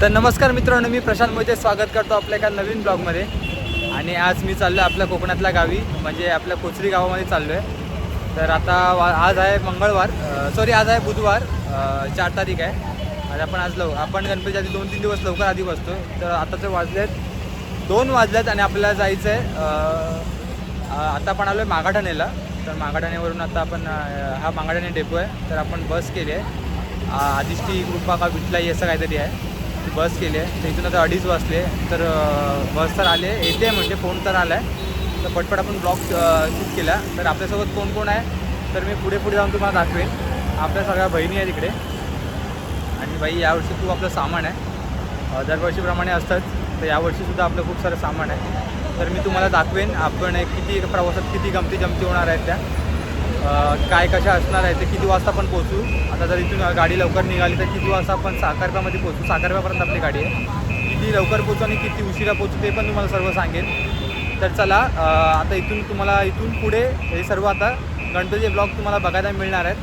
तर नमस्कार मित्रांनो मी प्रशांत मोहिते. स्वागत करतो आपल्या एका नवीन ब्लॉगमध्ये. आणि आज मी चाललो आहे आपल्या कोकणातल्या गावी म्हणजे आपल्या कोचरी गावामध्ये चाललो आहे तर आता वा आज आहे मंगळवार सॉरी आज आहे बुधवार चार तारीख आहे. आणि आपण आज लव आपण गणपतीच्या आधी दोन तीन दिवस लवकर आधी बसतो. तर आताचे आहेत दोन वाजले आहेत आणि आपल्याला जायचं आहे आता आपण आलो आहे मागाठाणेला. तर मागाठाणेवरून आता आपण हा मागाठाणे डेपो आहे. तर आपण बस केली आहे. आदिष्टी कृपा का विटलाई असं काहीतरी आहे. बस केली आहे. तर इथून आता अडीच वाजले. तर बस तर आले येते म्हणजे फोन तर आला आहे तर पटपट आपण ब्लॉग शूट केला. तर आपल्यासोबत कोण कोण आहे? तर मी पुढे पुढे जाऊन तुम्हाला दाखवेन. आपल्या सगळ्या बहिणी आहे तिकडे आणि बाई यावर्षी खूप आपलं सामान आहे. दरवर्षीप्रमाणे असतात. तर यावर्षीसुद्धा आपलं खूप सारं सामान आहे. तर मी तुम्हाला दाखवेन. आपण किती प्रवासात किती गमती जमती होणार आहेत त्या. काय कशा असणार आहे ते किती वाजता आपण पोहोचू? आता जर इथून गाडी लवकर निघाली तर किती वाजता आपण साखरप्यामध्ये पोहोचू? साखरप्यापर्यंत आपली गाडी आहे. किती लवकर पोहोचू आणि किती उशिरा पोहोचू ते पण तुम्हाला सर्व सांगेन. तर चला आता इथून तुम्हाला इथून पुढे हे सर्व आता गणपतीचे ब्लॉग तुम्हाला बघायला मिळणार आहेत.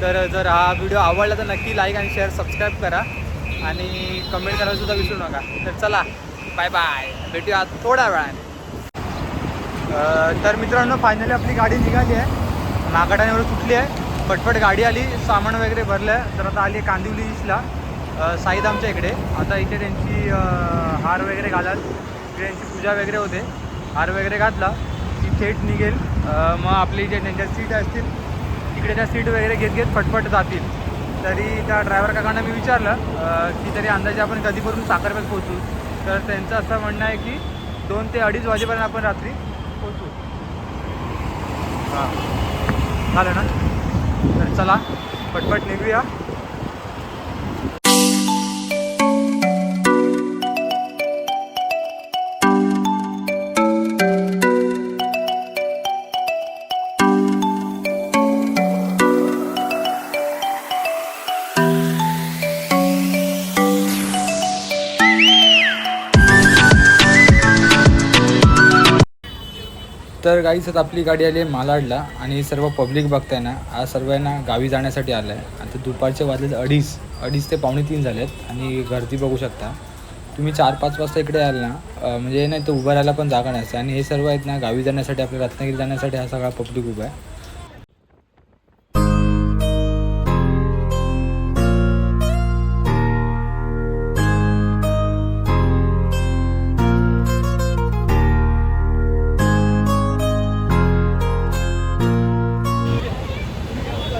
तर जर हा व्हिडिओ आवडला तर नक्की लाईक आणि शेअर सबस्क्राईब करा आणि कमेंट करायलासुद्धा विसरू नका. तर चला बाय बाय भेटूया थोड्या वेळाने. तर मित्रांनो फायनली आपली गाडी निघाली आहे. नागाड्यावर सुटली आहे. पटपट गाडी आली सामान वगैरे भरलं. आहे तर आता आली आहे कांदिवली ईशला साईद आमच्या इकडे. आता इथे त्यांची हार वगैरे घालाल. इकडे त्यांची पूजा वगैरे होते. हार वगैरे घातला. ती थेट निघेल. मग आपली जे त्यांच्या सीट असतील. तिकडे त्या सीट वगैरे घेत घेत फटफट जातील. तरी त्या ड्रायव्हर काकांना मी विचारलं की तरी अंदाजे आपण कधीपर्यंत साखरपेठ पोहोचू? तर त्यांचं असं म्हणणं आहे की दोन ते अडीच वाजेपर्यंत आपण रात्री पोहोचू. हां. झालं ना? तर चला पटपट निघूया. तर गाईच आता आपली गाडी आली आहे मालाडला आणि सर्व पब्लिक बघताय ना आज सर्वांना गावी जाण्यासाठी आलं आहे आता दुपारचे वाजले अडीच अडीच ते पावणे तीन झाले आहेत आणि गर्दी बघू शकता. तुम्ही चार पाच वाजता इकडे याल ना म्हणजे नाही तर उभं राहायला पण जागा नसते आणि हे सर्व आहेत ना गावी जाण्यासाठी आपल्या रत्नागिरी जाण्यासाठी हा सगळा पब्लिक उभा आहे.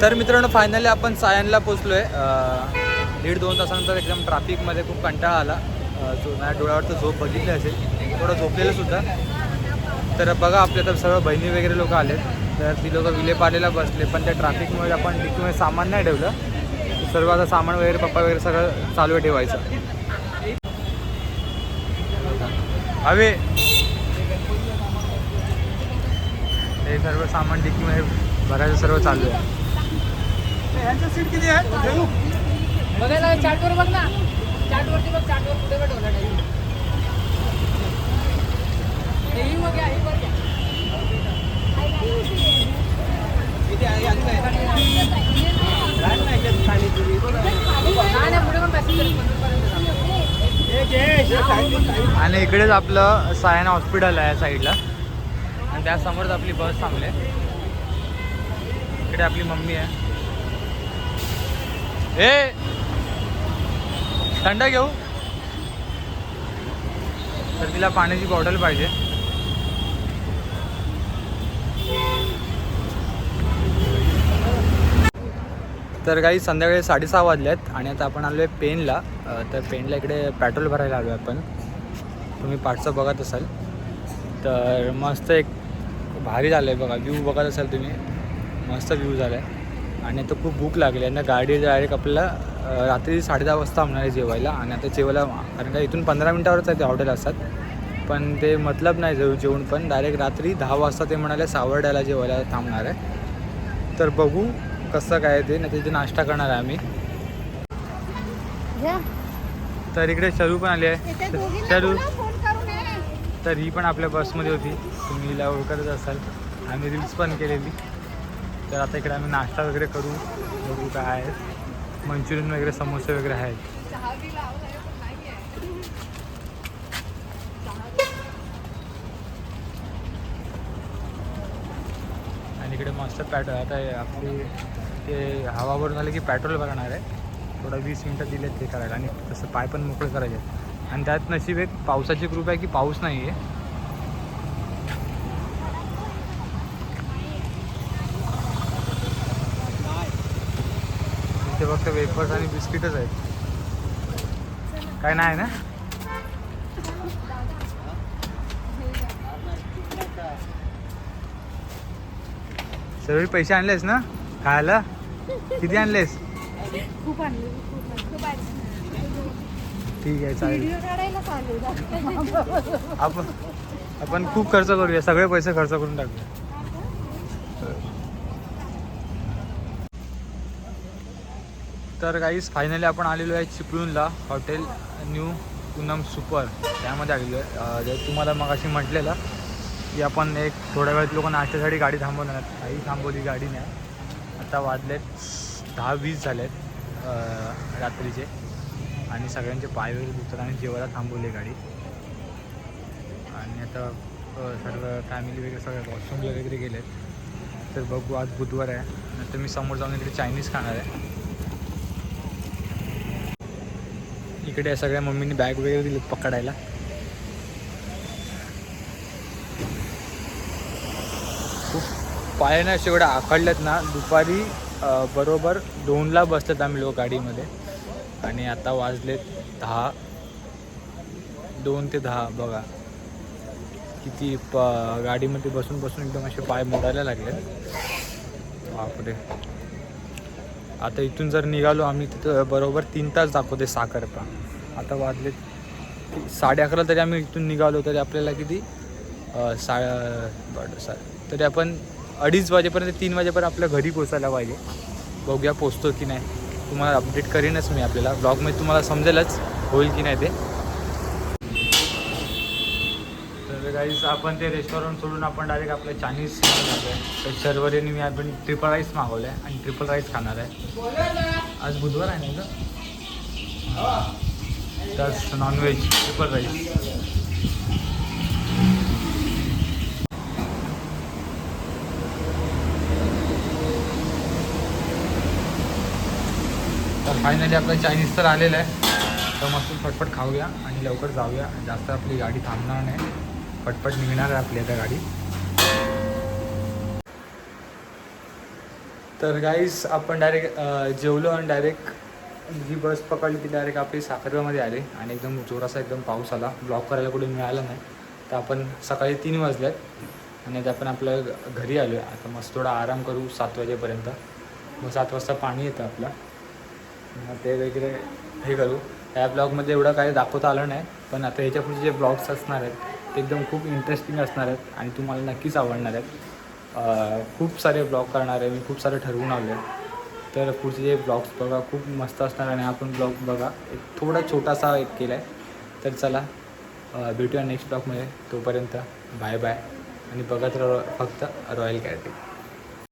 तर मित्रांनो फायनली आपण सायनला पोचलो आहे दीड दोन तासानंतर एकदम ट्रॅफिकमध्ये खूप कंटाळा आला. जो माझ्या डोळ्यावर तर झोप बघितली असेल. थोडं झोपलेलं सुद्धा. तर बघा आपल्या तर सर्व बहिणी वगैरे लोक आले तर ती लोक विलेपालेला बसले पण त्या ट्रॅफिकमुळे आपण डिकीमध्ये सामान नाही ठेवलं. सर्व आता सामान वगैरे पप्पा वगैरे सगळं चालू आहे ठेवायचं. हवे हे सर्व सामान डिकीमध्ये भरायचं सर्व चालू आहे. यांचं सीट किती आहे बघायला चार्टवर बघ ना. चार्टवरती बघ चार्टवर कुठे कुठे ही मग घ्या, ही बघ घ्या. नाही, नाही, पुढे पण आणि इकडेच आपलं सायन हॉस्पिटल आहे साईडला. आणि त्यासमोरच आपली बस थांबली आहे. इकडे आपली मम्मी आहे. ए थंड घेऊ. तर तिला पाण्याची बॉटल पाहिजे. तर काही संध्याकाळी साडेसहा वाजले आहेत आणि आता आपण आलो आहे पेनला तर पेनला इकडे पेट्रोल भरायला आलो आहे आपण. तुम्ही पाठचं बघत असाल. तर मस्त एक भारी झालं आहे बघा. व्ह्यू बघत असाल तुम्ही. मस्त व्ह्यू झाला आहे आणि आता खूप भूक लागली आहे. ना गाडी डायरेक्ट आपल्याला रात्री साडे दहा वाजता होणार आहे जेवायला. आणि आता जेवायला कारण का इथून पंधरा मिनटावरच आहे ते हॉटेल असतात. पण ते मतलब नाही जेव जेवण पण. डायरेक्ट रात्री दहा वाजता ते म्हणाले सावर्ड्याला जेवायला थांबणार आहे. तर बघू कसं काय ते. नाही तिथे नाश्ता करणार आहे आम्ही. तर इकडे शरू पण आली आहे. शरू. तर ही पण आपल्या बसमध्ये होती. तुम्ही हिला ओळखतच असाल. आम्ही रील्स पण केलेली. तर आता इकडे आम्ही नाश्ता वगैरे करू. बघू काय आहे. मंचुरियन वगैरे समोसे वगैरे आहेत. आणि इकडे मस्त पॅट्रोल आता आपली ते हवा भरून झालं की पेट्रोल भरणार आहे. थोडं वीस मिनटं दिलेत ते करायला. आणि तसं पाय पण मोकळे करायचे आहेत. आणि त्यात नशीब एक पावसाची ग्रुप आहे की पाऊस नाही आहे इथे फक्त वेफर्स आणि बिस्किटच आहेत. काय नाही ना? सर्व पैसे आणलेस ना? खायला? किती आणलेस? खूप आणले. ठीक आहे चालेल. आपण आपण खूप खर्च करूया. सगळे पैसे खर्च करून टाकूया. तर काहीच फायनली आपण आलेलो आहे चिपळूणला हॉटेल न्यू पूनम सुपर. त्यामध्ये आलेलो आहे. जे तुम्हाला मग अशी म्हटलेलं की आपण एक थोड्या वेळात लोक नाश्त्यासाठी गाडी थांबवणार काही थांबवली गाडी नाही. आता वाजलेत दहा वीस झालेत रात्रीचे. आणि सगळ्यांचे पाय वगैरे दुसरं आणि जेवायला थांबवली गाडी. आणि आता सर्व फॅमिली वगैरे सगळे वॉशरूमला वगैरे गेलेत. तर बघू आज बुधवार आहे. नंतर मी समोर जाऊन इकडे चायनीज खाणार आहे. इकडे सगळ्या मम्मीने बॅग वगैरे दिली पकडायला. खूप पायानं असे एवढ्या आखडल्यात ना दुपारी बरोबर दोनला बसलेत आम्ही लोक गाडीमध्ये. आणि आता वाजलेत दहा. दोन ते दहा बघा. किती प गाडीमध्ये बसून बसून एकदम असे पाय मोडायला लागले बापरे. आता इथून जर निघालो आम्ही तिथं बरोबर तीन तास दाखवते साखरपा आता वाजले साडे अकरा तरी आम्ही इथून निघालो तरी आपल्याला किती सा सा तरी आपण अडीच वाजेपर्यंत तीन वाजेपर्यंत आपल्या घरी पोचायला पाहिजे. बघूया पोचतो की नाही. तुम्हाला अपडेट करीनच मी आपल्याला. ब्लॉगमध्ये तुम्हाला समजेलच होईल की नाही ते. म्हणजे तर गाईस आपण ते रेस्टॉरंट सोडून आपण डायरेक्ट आपलं चायनीज खाणार आहे. तर शर्वरीने मी आपण ट्रिपल राईस मागवलं आहे आणि ट्रिपल राईस खाणार आहे. आज बुधवार आहे ना का तर नॉनव्हेज ट्रिपल राईस तर फायनली आपलं चायनीज तर आलेलं आहे. तर मस्त फटफट खाऊया आणि लवकर जाऊया. जास्त आपली गाडी थांबणार नाही. पटपट निघणार आहे आपली आता गाडी. तर गाईस आपण डायरेक्ट जेवलो आणि डायरेक्ट जी बस पकडली ती डायरेक्ट आपली साखरमध्ये आली आणि एकदम जोराचा एकदम पाऊस आला. ब्लॉक करायला कुठे मिळालं नाही. तर आपण सकाळी तीन वाजल्यात आणि आता आपण आपल्या घरी आलो आहे आता मस्त थोडा आराम करू सात वाजेपर्यंत. मग सात वाजता पाणी येतं आपलं. मग ते वगैरे हे करू. या ब्लॉगमध्ये एवढं काही दाखवता आलं नाही पण आता ह्याच्या पुढचे जे ब्लॉग्स असणार आहेत ते एकदम खूप इंटरेस्टिंग असणार आहेत आणि तुम्हाला नक्कीच आवडणार आहेत. खूप सारे ब्लॉग करणार आहे. मी खूप सारे ठरवून आले तर पुढचे जे ब्लॉग्स बघा खूप मस्त असणार आणि आपण ब्लॉग बघा. एक थोडा छोटासा एक केला आहे तर चला भेटूया नेक्स्ट ब्लॉगमध्ये तोपर्यंत बाय बाय आणि बघत राहा फक्त रॉयल कॅरेटिंग